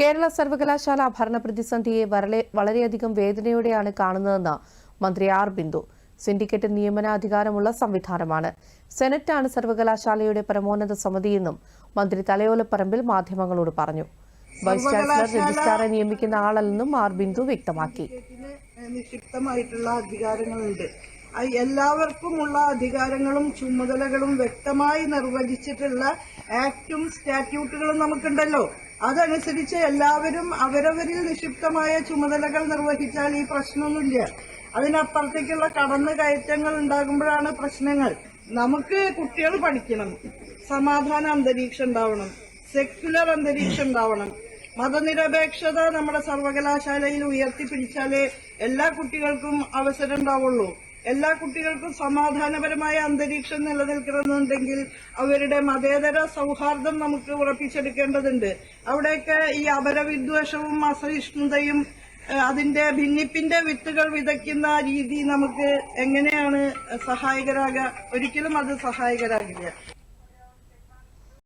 കേരള സർവകലാശാല ഭരണ പ്രതിസന്ധിയെ വളരെയധികം വേദനയോടെയാണ് കാണുന്നതെന്ന് മന്ത്രി ആർ ബിന്ദു. സിൻഡിക്കേറ്റ് നിയമനാധികാരമുള്ള സംവിധാനമാണ്. സെനറ്റാണ് സർവകലാശാലയുടെ പരമോന്നത സമിതിയെന്നും മന്ത്രി തലയോലപ്പറമ്പിൽ മാധ്യമങ്ങളോട് പറഞ്ഞു. വൈസ് ചാൻസലർ രജിസ്ട്രാറെ നിയമിക്കുന്ന ആളല്ലെന്നും ആർ ബിന്ദു വ്യക്തമാക്കി. നിക്ഷിപ്തമായിട്ടുള്ള അധികാരങ്ങളുണ്ട്. എല്ലാവർക്കുമുള്ള അധികാരങ്ങളും ചുമതലകളും വ്യക്തമായി നിർവചിച്ചിട്ടുള്ള ആക്ടും സ്റ്റാറ്റ്യൂട്ടുകളും നമുക്കുണ്ടല്ലോ. അതനുസരിച്ച് എല്ലാവരും അവരവരിൽ നിക്ഷിപ്തമായ ചുമതലകൾ നിർവഹിച്ചാൽ ഈ പ്രശ്നമൊന്നുമില്ല. അതിനപ്പുറത്തേക്കുള്ള കടന്നു കയറ്റങ്ങൾ ഉണ്ടാകുമ്പോഴാണ് പ്രശ്നങ്ങൾ. നമുക്ക് കുട്ടികൾ പഠിക്കണം. സമാധാന അന്തരീക്ഷം ഉണ്ടാവണം. സെക്യുലർ അന്തരീക്ഷം ഉണ്ടാവണം. മതനിരപേക്ഷത നമ്മുടെ സർവകലാശാലയിൽ ഉയർത്തിപ്പിടിച്ചാലേ എല്ലാ കുട്ടികൾക്കും അവസരം ഉണ്ടാവുള്ളൂ. എല്ലാ കുട്ടികൾക്കും സമാധാനപരമായ അന്തരീക്ഷം നിലനിൽക്കണമെന്നുണ്ടെങ്കിൽ അവരുടെ മതേതര സൗഹാർദ്ദം നമുക്ക് ഉറപ്പിച്ചെടുക്കേണ്ടതുണ്ട്. അവിടെയൊക്കെ ഈ അപരവിദ്വേഷവും അസഹിഷ്ണുതയും അതിന്റെ ഭിന്നിപ്പിന്റെ വിത്തുകൾ വിതയ്ക്കുന്ന രീതി നമുക്ക് എങ്ങനെയാണ് സഹായകരാകുക ഒരിക്കലും അത് സഹായകരാകില്ല.